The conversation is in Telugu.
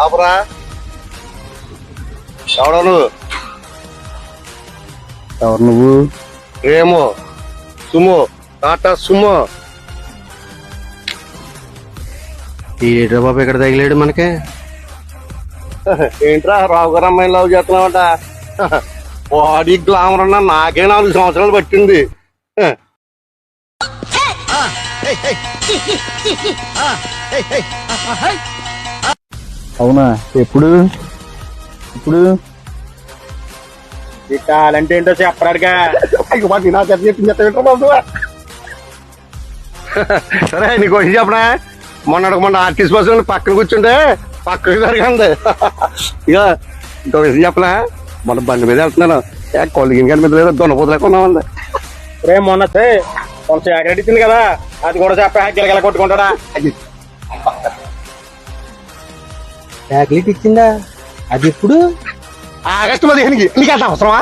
ఎవరా ఎవడో నువ్వు ఎవరు నువ్వు రేమో సుమో టాటా సుమో ఏడ్రా బాబు ఇక్కడ తగిలాడు మనకి ఏంట్రా రావు గారు అమ్మాయిని లవ్ చేస్తున్నావట బాడీ గ్లామర్ అన్న నాకే నాలుగు సంవత్సరాలు పట్టింది అవునా? ఎప్పుడు? ఇప్పుడు ఈ టాలెంట్ ఏంటో చెప్పడానికా ఇక మరి నా చెప్పి చెప్పింది చెప్తా బాబు. సరే నీకు వచ్చి చెప్పనా? మొన్న మొన్న ఆర్టిస్ట్ బస్సు పక్కన కూర్చుంటే పక్కకి జరగండి ఇక ఇంకో విషయం చెప్పనా? మొన్న బండి మీద వెళ్తున్నాను. ఏ కొలిగిన కానీ మీద లేదు దొనపోతులేక ఉన్నామండి రే మొన్న సిగరెట్ ఇచ్చింది కదా అది కూడా చెప్పా గిలగిల కొట్టుకుంటాడా? చాక్లెట్ ఇచ్చిందా? అది ఎప్పుడు ఆగస్టు పదిహేనుకి నీకు అంత అవసరమా?